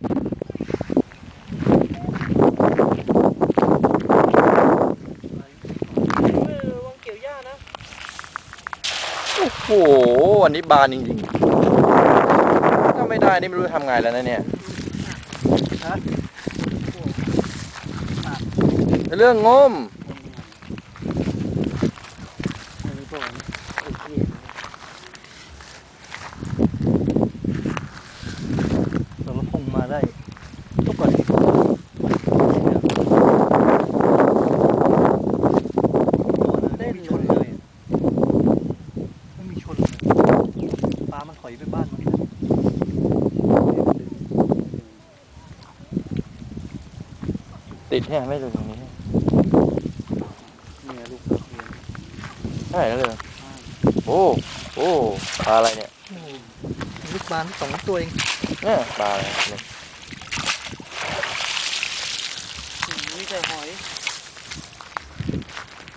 โอ้โหวันนี้บานจริงๆถ้ไม่ได้นี่ไม่รู้ทำไงแล้วนะเนี่ยเรื่องงม ติดแค่ไม่ถึงตรงนี้เนี่ยลูกเรียนใช่แล้วเลยโอ้โอ้ปลาอะไรเนี่ยลูกปลาสองตัวเองเนี่ยปลาอะไรเนี่ย นี่แต่หอย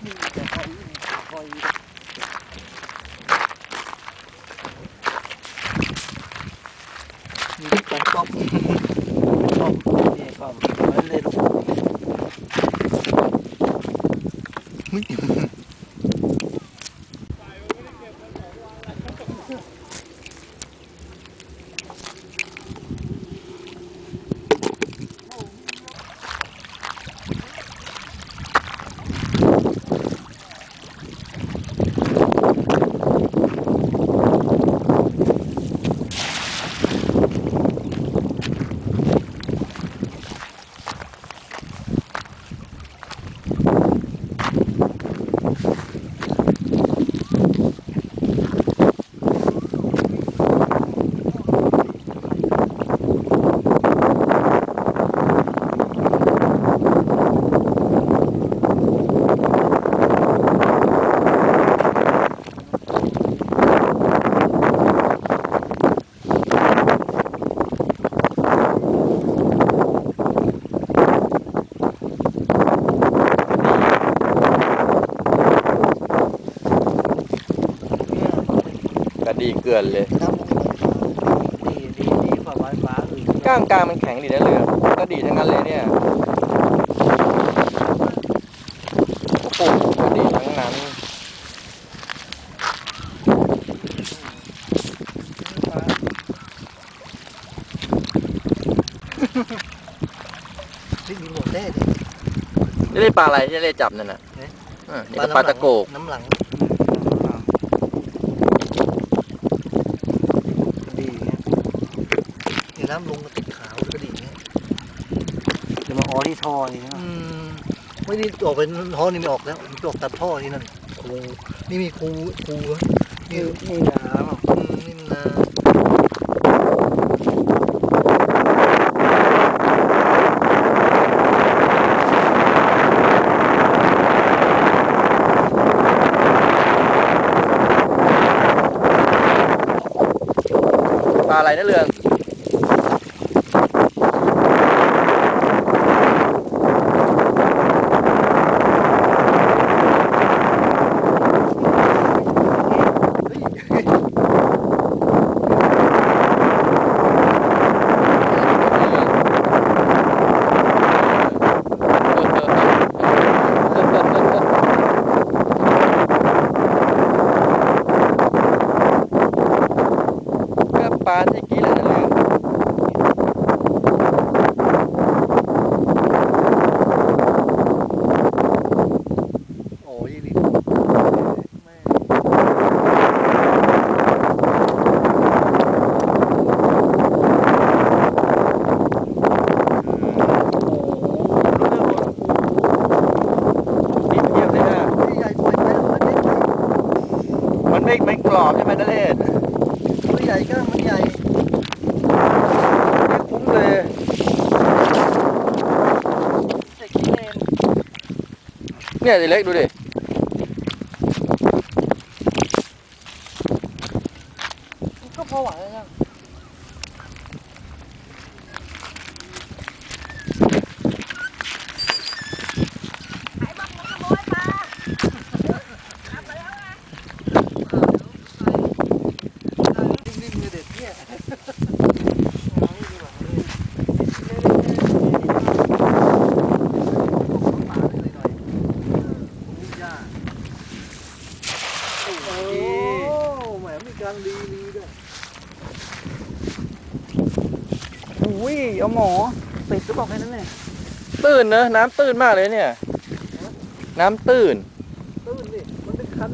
นี่แต่หอยหอยมีสองกล้องกล้องนี่กล้องไม่เลยลูก มึง กระดีเกลื อนเลยน้ำดีดีดีกว่าไม้ฟ้าอื่นกล้างกลางมันแข็งดีนะเรือกระดีทั้งนั้นเลยเนี่ยโอ้โหกระดีทั้งนั้นนี่มีหมดแน่ดินี่ได้ปลาอะไรที่ได้จับนั่นน่ะเอ๊ะอ่านี่ก็ปลาตะโกก น้ำหลังดีเงี้ยนี่น้ำลงมาติดขาวก็ดีเงี้ยจะมาออที่ท่อนี่นะไม่ได้ออกเป็นท่อนี่ไม่ออกแล้วมันจะออกตัดท่อนี่นั่นครูนี่มีครูครูนี่นี่น้ำอืมนี่มันน้ำปลาอะไรนะเรือง ก็ปลาที่กี้แหละนะเรืองโอ้ยนี่แม่นี่เทียบเลยนะใหญ่ปล่อยไปมันเล็กไปมันไม่ไม่กรอบใช่ไหมนเรศ ตัวใหญ่ก็มันใหญ่ ไม่คุ้มเลย เด็กขี้เลน เนี่ยดิเล็กดูดิ ก็พอไหวแล้วนะนิ่งๆเลยเด็ดเนี่ย ยเอาหมอเป็ดก็บอกแค่นั้นแหละตื้นเนอะน้ำตื้นมากเลยเนี่ย น้ำตื้น ตื้นดิมันเป็นคัน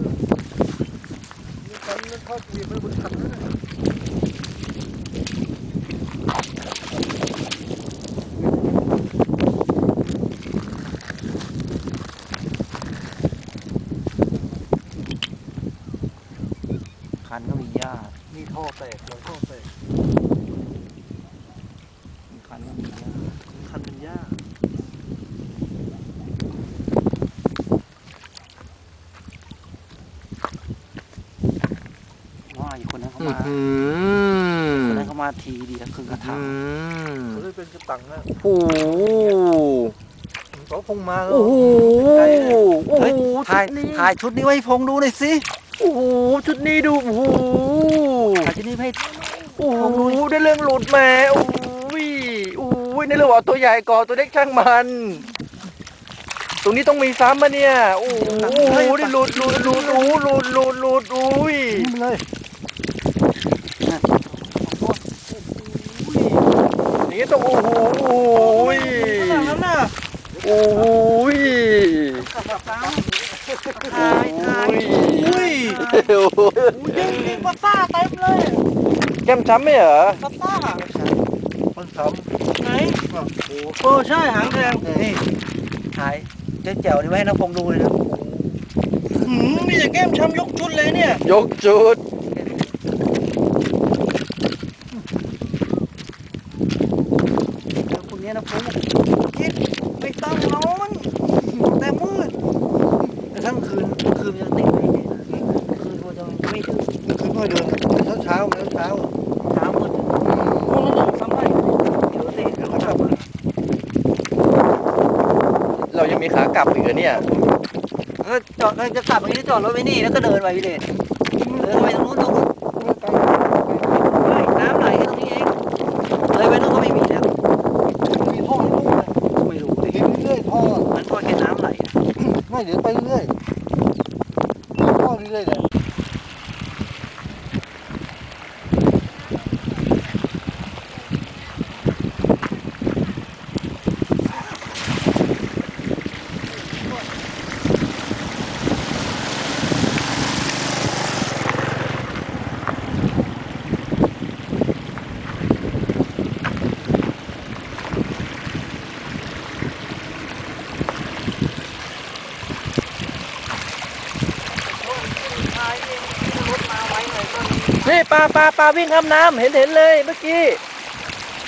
มีคันมันทอดเวียนมันบนคันนั่นน่ะคันก็มีหญ้ามีท่อแตกเลยท่อแตก คันก็มีหญ้า คันเป็นหญ้า ว่า อยู่คนนั้นเขาอื้อมาหืคนอนั้นเขามาทีเดียวคือกระถางเขาเลยเป็นกระตังนะโอ้โหเขาคงมาแล้วโอ้โหโอ้เฮ้ยโหถ่ายชุดนี้ถ่ายชุดนี้ไว้ให้พงดูหน่อยสิโอ้โหชุดนี้ดูโอ้โหถ่ายชุดนี้ให้โอ้โหได้เรื่องหลุดแม่โอ้ยโอ้ยในเรื่องว่าตัวใหญ่ก่อนตัวเล็กช่างมันตรงนี้ต้องมีซ้ำมาเนี่ย โอ้โหได้หลุดหลุดหลุดโอ้โหหลุดหลุดหลุดอุ้ยนี่เลย อย่าง นี้ต้องโอ้โหโอ้ยนั้นน่ะโอ้ยถ่ายถ่ายอุ้ยยิงยิงปลาซ่าเต็มเลยแก้มช้ำไหมเหรอปลาซ่ามันทไหนำอะโอ้เออใช่หางแดงนี่ถ่ายเจ๊แจ๋วนี่ไว้ให้น้องพงดูเลยนะหืมมีแต่แก้มช้ำยกชุดเลยเนี่ย ยกจุดเดี๋ยวคนนี้นะพงคิดไม่ต้องนอนแต่มืดแต่ทั้งคืนคืนยังติดไปเนี่ยคืนก็จะไม่ถึง คือค่อยเดินเช้าเช้าเช้าเช้า เช้ามืดโอ้โหทำได้เดี๋ยวสิเดี๋ยวเขาทำ เรายัง มีขากลับอีกเหรอเนี่ยเออจอดจะกลับตรงนี้จอดรถไว้นี่แล้วก็เดินไปพี่เดชเดินไปตรงนู้นตรงนู้นเฮ้ยน้ำไหลแค่ตรงนี้เองเลยไปนู้นก็ไม่มีแล้วมีท่อให้ลูกเลยไม่รู้ดิเห็นเรื่อยๆท่อมันก็แค่น้ำไหลไม่เดี๋ยวไปเรื่อยท่อเรื่อยๆเลย นี่ ปลาปลาปลาวิ่งข้ามน้ำเห็นเห็นเลยเมื่อกี้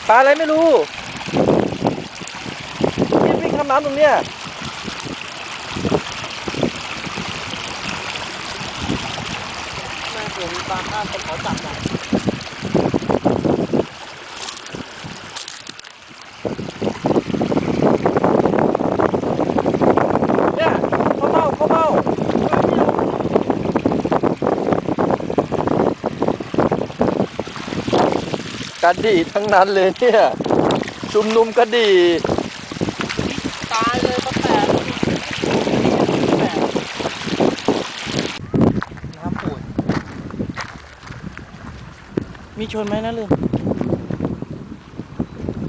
ปลาอะไรไม่รู้นี่วิ่งข้ามน้ำตรงเนี้ยแม่เกิดมีปลาข้ามเป็นเขาจับได้ เนี่ยเข้าเมาเข้าเมา กระดีทั้งนั้นเลยเนี่ย ชุมนุมกระดีตายเลยปลาแปดน้ำป่วยมีชนไหมนะลืม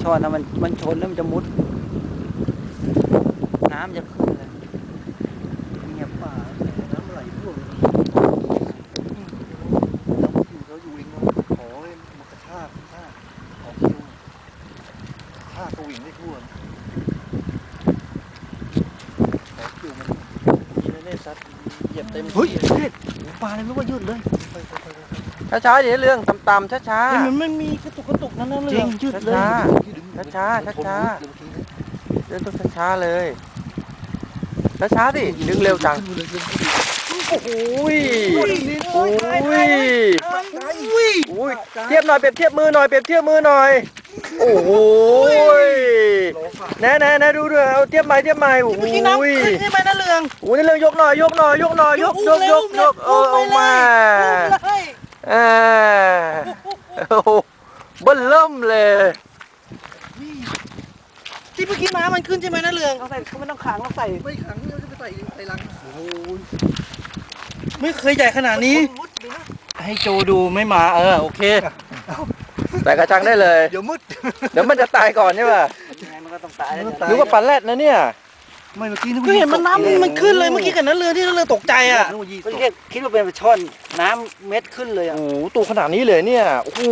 ชนนะมันมันชนแล้วมันจะมุด น้ำจะขึ้นเลยเงียบ ป่าน้ำไหลท่วมเราอยู่เราอยู่เองเราขอให้มันกระชากกระชากขอคิวชากกระ วิ่งได้ทั่วขอคิวมันมีเล่นซัดเหยียบเต็มเฮ้ยที่เด็ดปลาอะไรไม่ว่ายืดเลยไปไปไปไปช้าๆเดี๋ยวเรื่องต่ำๆช้าเฮ้ยมันไม่มีกระตุกกระตุกนั่นนั่นเลยจริงยืดเลยช้าที่ดึงช้าๆช้าเดี๋ยวเมื่อกี้นะๆเดินตัวช้าๆเลยช้าๆสิดึงเร็วจังขึ้นมาเลยขึ้นมาเลยโอ้โหยโอ้ยโอ้ยอุ้ยโอ้ยเทียบหน่อยเปรียบเทียบมือหน่อยเปรียบเทียบมือหน่อย โอ้โหยรอฝากแน่แน่แน่ดูด้วยเอาเทียบไม้เทียบไม้โอ้โหเมื่อกี้น้ำขึ้นใช่ไหมนะเรืองโอ้โหนี่เรื่องยกหน่อยยกหน่อยยกหน่อยยกยกยกยกเออเอามาเลยอ่าโอ้โหเบิ้ลเริ่มเลยที่เมื่อกี้น้ำมันขึ้นใช่ไหมนะเรืองเอาใส่เขาไม่ต้องขังเราใส่ไม่ขังเราจะไปใส่ใส่ลังโอ้โหไม่เคยใหญ่ขนาดนี้ให้โจดูไม่มาเออโอเค ใส่กระชังได้เลย เดี๋ยวมืดเดี๋ยวมันจะตายก่อนใช่ป่ะยังไงมันก็ต้องตายแล้วมันต้องตายนึกว่าปลาแรดนะเนี่ยไม่เมื่อกี้นึกก็ว่าเห็นมันน้ำมันขึ้นเลยเมื่อกี้กับนั้นเรือที่เรือตกใจอะนึกว่ายี่ก็ตกคิดคิดว่าเป็นปลาช่อนน้ำเม็ดขึ้นเลยอะโอ้โหตัวขนาดนี้เลยเนี่ยโอ้โห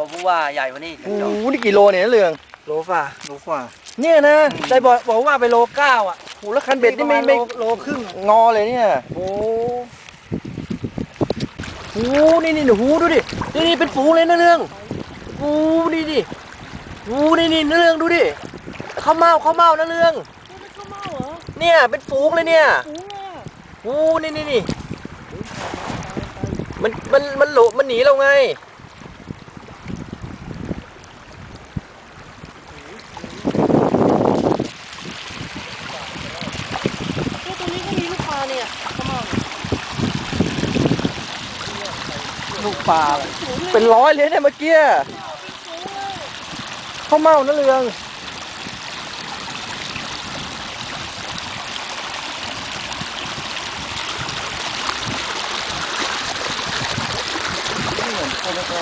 บอกว่าใหญ่กว่านี้โอ้โหนี่กี่โลเนี่ยนะเรืองโลฝ่าโลกว่าเนี่ยนะได้บอกบอกว่าไปโลเก้าอะโอ้โหแล้วคันเบ็ดนี่ไม่ไม่โลครึ่งงอเลยเนี่ย โอ้โอ้โหนี่นี่หูดูดินี่นี่เป็นฝูงเลยนะเรื่องโอ้โหนี่ดิโอ้โหนี่นี่เรื่องดูดิข้าวเมาข้าวเมานะเรื่องเนี่ยเป็นฝูงเลยเนี่ยโอ้โหนี่นี่นี่มันมันมันหลบมันหนีเราไง ตัวนี้ก็มีลูกปลาเนี่ยเข้ามา ลูกปลาเป็นร้อยเลยเนี่ยเมื่อกี้ข้าวเมานะเรืองไม่เหมือนคนแล้วก็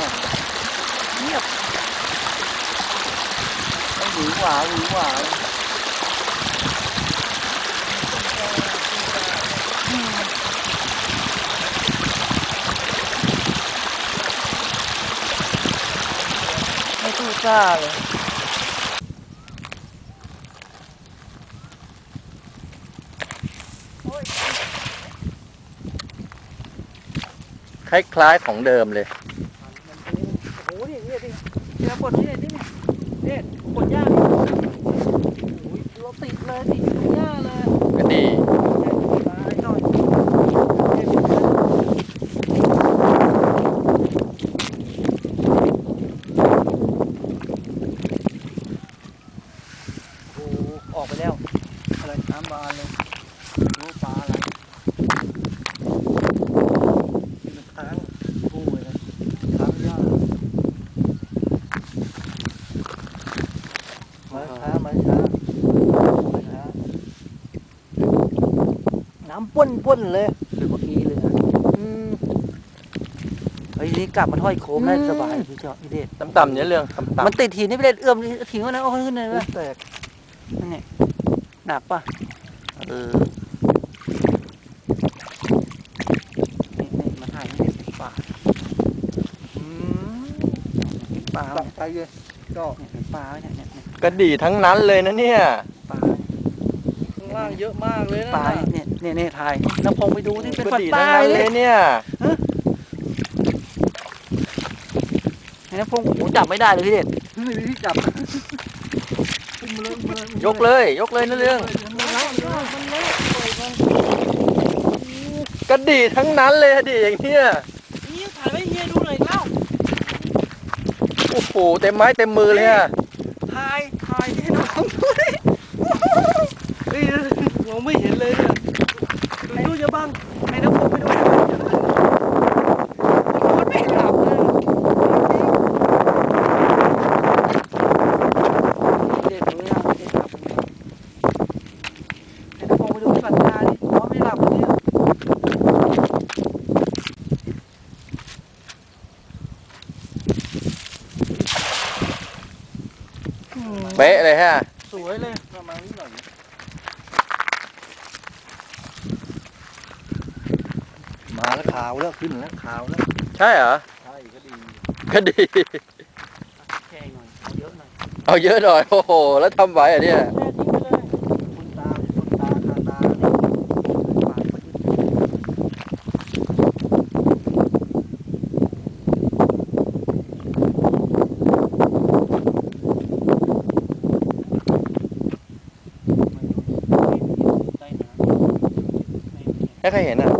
เงียบไม่หวือหวาหวือหวา ซ่าเลยคล้ายๆของเดิมเลย โอ้โหนี่นี่นี่เดี๋ยวกดนี่นี่นี่นี่กดยากนี่โอ้ยเราติดเลยติดอยู่ยากเลยก็ดี ตายหน่อยโอ้ออกไปแล้ว อะไรน้ำบานเลยรู้ปลาอะไรมันค้างกู้เลยค้างยากมาช้ามาช้ามาช้า น้ำป้นป้นๆเลยหรือเมื่อกี้เลยอะอืมเฮ้ยนี่กลับมาถ้อยโค้งได้สบายพี่เจ้าพี่เดชต่ำๆเนี่ยเรื่องต่ำมันติดหินนี่พี่เดชเอื้อมหินว่านั้นเอาขึ้นเลยลูวะกแตกนั่นไงหนักป่ะเออนี่นี่มาถ่ายนี่เป็นป่าอืมเป็นป่าหลัเนี่ยบไปเลยก็เนี่ยเป็นป่าเนี่ยเนี่ยเนี่ยๆกระดีทั้งนั้นเลยนะเนี่ยป่าข้างล่างเยอะมากเลยนะป่า เนี่ยเนี่ยเนี่ยถ่ายน้ำพงไปดูที่เป็นกระป่าดีป่าทั้งนั้นเลเลยยเนี่ยน้ำพงโอ้โหจับไม่ได้เลยพี่เดชไม่มีที่จับอุ้มมาเลยอุ้มมาเลยยกเลย ยกเลยนะเรื่องมันเล็กมันเล็กปล่อยมันกระดีทั้งนั้นเลยอะดิอย่างเนี้ยนี่ถ่ายไว้เฮียดูหน่อยเล่าโอ้โหเต็มไม้เต็มมือเลยอะ ถ่ายถ่ายให้น้องดูดิ เฮ้ยมองไม่เห็นเลยเนี่ยดูจะบ้าง ให้น้ำพงไปดูมันไม่หลับเลยเด็กรู้ยังเด็กหลับเลยให้น้ำพงไปดูที่ปัตตาดิเพราะไม่หลับเลยเนี่ย เป๊ะเลยฮะ สวยเลย ประมาณนี้หน่อยมาแล้วขาวแล้วขึ้นแล้วขาวแล้ว ใช่เหรอ ใช่ก็ดีกระดีแค่หน่อยเอาเยอะหน่อยเอาเยอะหน่อย โอ้โห แล้วทำไหวอะเนี่ย แม่ทิ้งไปเลยคุณตาคุณตาคาตาเนี่ยปากมันใต้น้ำไม่มีให้ใครเห็นอะ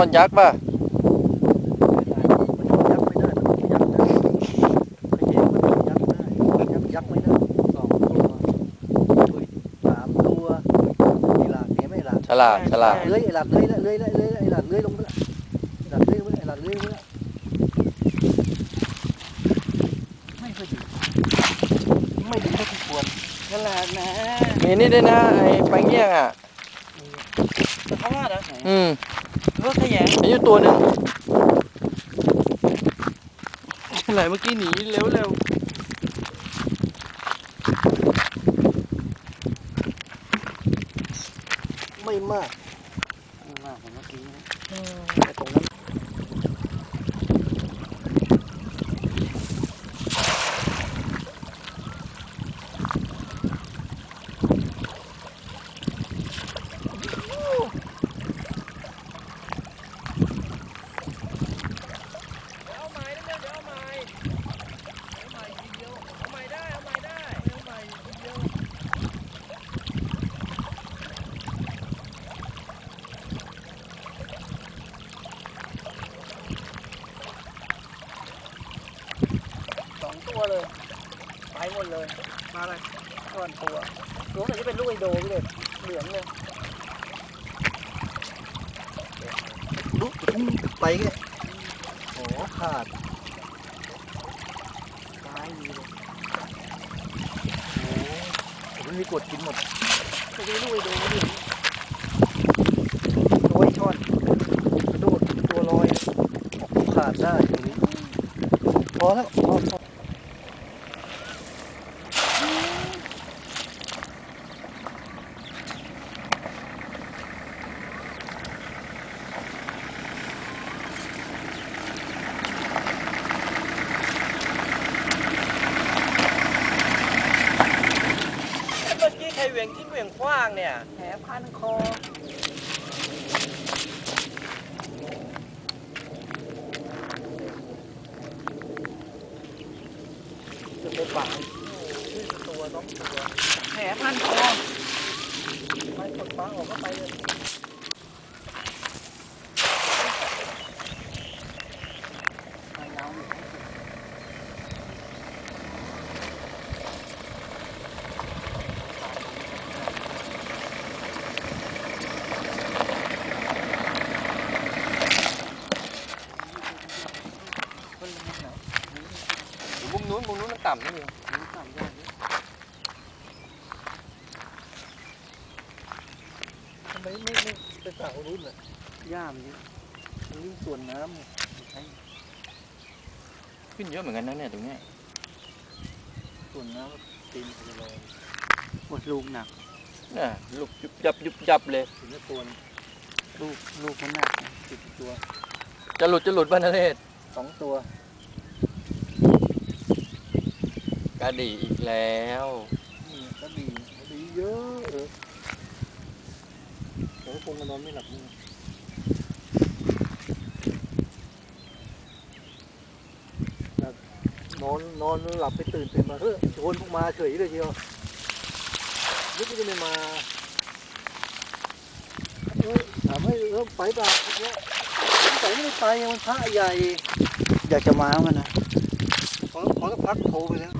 อนยักษ์ป่ะฉลาดฉลาดเลื้อยหลัดเลื้อยเลื้อยเลื้อยหลัดเลื้อยลงไปหลัดเลื้อยหลัดเลื้อยไม่ค่อยดีไม่ดีเท่าที่ควรฉลาดนะมีนี่ด้วยนะไอ้ไปเงี้ยงอะแะท้ขาว่นะอืม มรถขยงมีอยู่ตัวหนึ่งไหลเมื่อกี้หนีเร็วเร็วไม่มาก มากผมเมื่อกี้นะ แต่ตรงนั้น เอาใหม่เดี๋ยวเอาใหม่เอาใหม่ทีเดียวเอาใหม่ได้เอาใหม่ได้เอาใหม่ทีเดียว สองตัวเลย ไปหมดเลย มาเลยก้อนตัวตัวไหนจะเป็นลูกไอโดพี่เด็ดเหลืองเลยลุกไปแค่โอ้ขาดตายดีเลยโอ้ผมไม่มีกดกินหมดจะเป็นลูกไอโดเหลืองตัวไอช่อนกระโดดตัวลอยขาดได้ตรงนี้พอแล้วพอ เหวี่ยงทิ้งเหวี่ยงกว้างเนี่ย แผลพันคอ จะไปป่าตัวน้องตัวแผลพันคอ ไปกดฟ้าออกก็ไปเลย ไปเงาอยู่ มุมนู้นมุมนู้นมันต่ำนี่เองนิ้วต่ำยากเลยทำไมไม่ไม่ไปสาวรุ่นอะย่ามันเยอะมันวิ่งสวนน้ำเนี่ยใช้ขึ้นเยอะเหมือนกันนะเนี่ยตรงเนี้ยสวนน้ำตีนไปเลยหมดลูกหนักน่ะลูกยุบยับยุบยับเลยถึงจะตัวลูกลูกมันหนักนะสิบตัว จะหลุดจะหลุดบ้านนเรศสองตัว กระดี่อีกแล้วนี่ก็ดีก็ดีเยอะเออผมคงมานอนไม่หลับนี่แบบนอนนอนหลับไปตื่นตื่นมาเฮ้ยชวนพวกมาเฉยเลยเชียวนึกว่าจะไม่มาเออถามให้เริ่มไปเปล่าเนี่ยแต่ไม่ได้ไปมันพระใหญ่ อยากจะมามันนะขอขอสักพักโทรไปแล้ว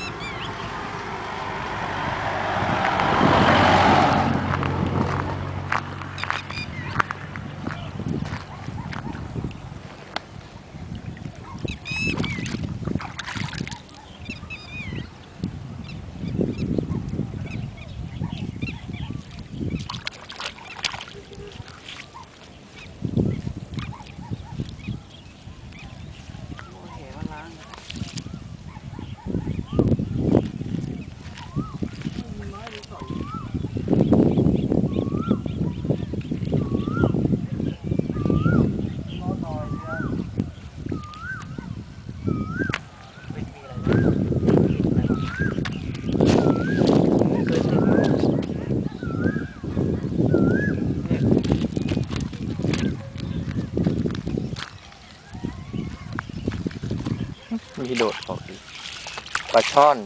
โอ้แหมันล้างนะ นอนหน่อยเชียวไม่มีอะไรไม่เคยเห็น มีโดดออกอีกปลา ช่อน